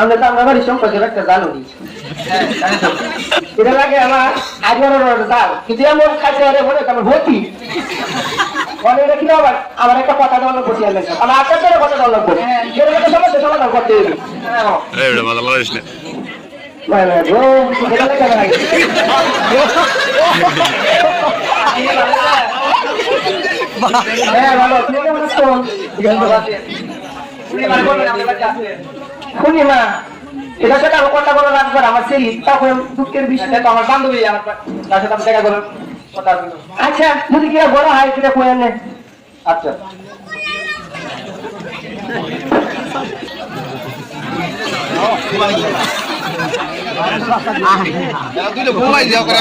আমরা তো আমরা বাড়ির সম্পর্কে একটা জানো এটা লাগে আমার বড় বড় জাল। কিন্তু এমন খাইতে পারে মনে হচ্ছে আমার ভর্তি মানে আবার আমার একটা কথা দেওয়া লাগবো চেয়ারম্যান সাহেব। আমার আপনার জন্য কথা দেওয়া লাগবো এর একটা সমস্যা সমাধান করতে হবে। এবারে মাথা মারিস না। ভাই ভাই গো, এটা লাগে হ্যাঁ ভালো। তুমি কেমন আছো। পূর্ণিমা এটা সাথে আমার কথা বলা লাগবে আমার সেই তখন দুঃখের বিষয় তো আমার বান্ধবী আমার তার সাথে আমি দেখা করলাম। আচ্ছা যদি কিনা বড় হয় সেটা কয়ে নে আচ্ছা। দুটো ঘুমাই যাও করে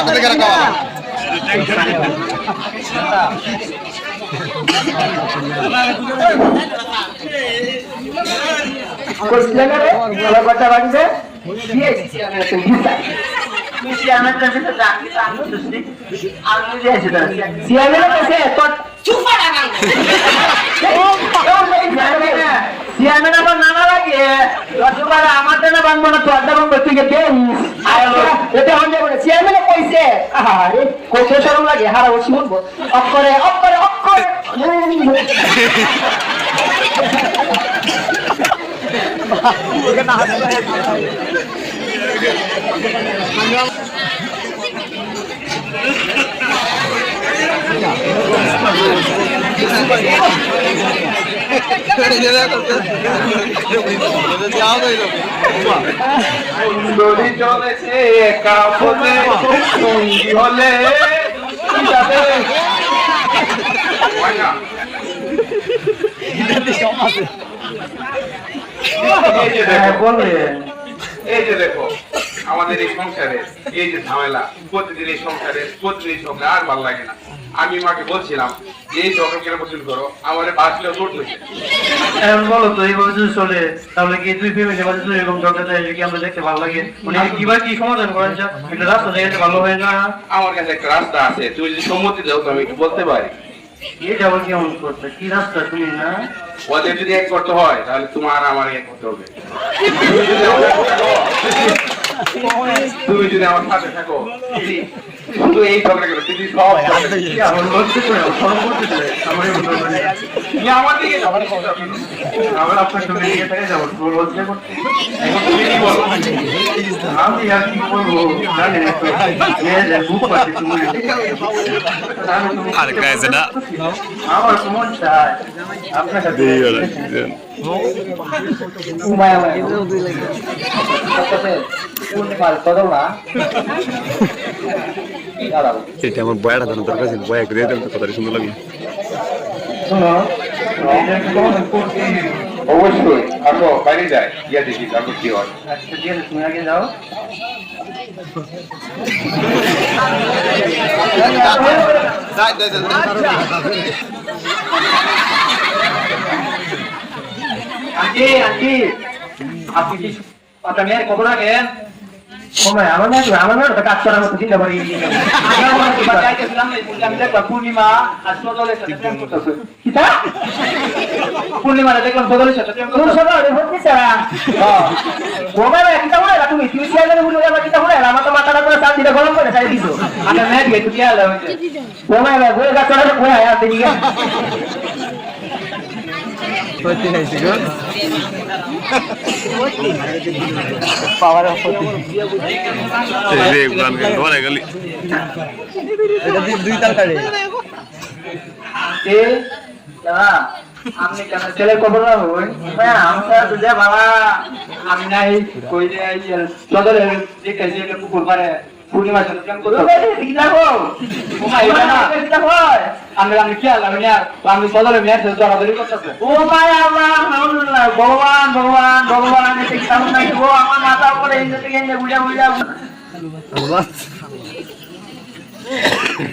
রে আমার কথা বাড়িতে দিয়ে চেয়ারম্যান কাছে তোর চেয়ারম্যান আমার নানা লাগে রসগোল্লা আমার দেনা বানবো না তোর দাম তুই কে এটা হন্ডে বলে চেয়ারম্যানে কইছে আরে কইছে শরম লাগে হারা বসি বলব অক্ষরে অক্ষরে অক্ষরে সুন্দরী চলেছে একা বলে সঙ্গী হলে কি যাবে? হয় না? এই যে দেখো, বললে। এই যে দেখো আমাদের এই সংসারে এই যে ঝামেলা প্রতিদিন এই সংসারে প্রতিদিন এই আর ভালো লাগে না। আমি মাকে বলছিলাম এই ঝগড়া পছন্দ করো? আমার জোট হয়েছে এখন বলো তো এইভাবে যদি চলে তাহলে কি দুই ফ্যামিলি মাঝে যদি এরকম ঝগড়া যায় কি আমরা দেখতে ভালো লাগে? মানে কিবার কি সমাধান করেন একটা রাস্তা দেখতে ভালো হয় না? আমার কাছে একটা রাস্তা আছে তুমি যদি সম্মতি দাও তো আমি একটু বলতে পারি। এ যাব কেমন করতে। কি রাস্তা তুমি না? ওদের যদি এক করতে হয় তাহলে তোমার আর আমার এক করতে হবে। তুমি যদি আমার সাথে থাকো শুধু এই ঝগড়া করো? তুমি সব আর কি না আমার মন চায় আপনার সাথে এটা আমার বয়াটা জানো তোর বয়া করে দিলাম তো কথাটা সুন্দর লাগে। শোনো অবশ্যই আসো বাইরে যাই গিয়ে দেখি তারপর কি হয় আচ্ছা ঠিক আছে পূর্ণিমা দেখলাম হচ্ছে সারা গোবা তুমি যাবে বলে? আমার তো মাথাটা করে গরম করে দিছো। তুমি আলো গোবা রে গোবা গাছ চড়ালে কোয়া আর দেখি। রে গান গান ধরে গেলি। এ দাদা আপনি কেন ছেলের খবর না হই হ্যাঁ আমরা তো যে বাবা আমি নাই কই যে সদরে যে কাজে কুকুর মারে পূর্ণিমা কেন করো দিলা গো ওমা এটা না? দিলা হয় আমি আমি কি আলাম না আমি সদরে মেয়ে করতেছে। ও ভাই আল্লাহ আলহামদুলিল্লাহ ভগবান ভগবান ভগবান এটা কেমন নাই। গো আমার মাথা উপরে এই যে থেকে বুঝা বুঝা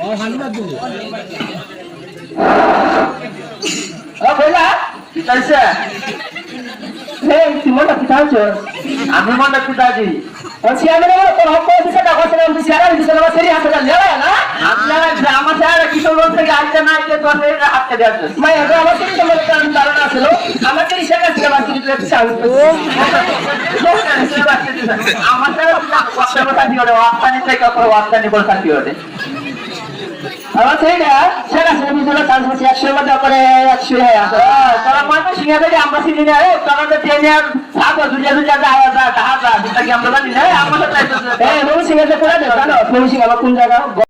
ও আমি মনটা কিতাইছি বলছি আমি তোর হক করে দিছে টাকা ছিল আমি শেয়ার দিছে না সেরি হাতে লেবা না আপনার আমার শেয়ার কি তো লোক থেকে আইতে না আইতে তোর এই হাতে দেওয়া মাই আগে আমার সেরি তোমার কারণ ধারণা ছিল আমার সেরি শেয়ার ছিল আমার সেরি তো আমার সাথে ওয়াক্তানি শান্তি করে ওয়াক্তানি থেকে করে ওয়াক্তানি করে শান্তি করে আমার সেইটা সেটা সে বিজুলা চান্স আছে একশো মধ্যে করে একশো তোরা মনে সিঙ্গা থেকে আমরা চিনি না রে তোরা তো ট্রেনে আর সাত দুজা দুজা যা যা টাকা যা যেটা কি আমরা জানি না আমার সিঙ্গাতে করে দে জানো রবি কোন জায়গা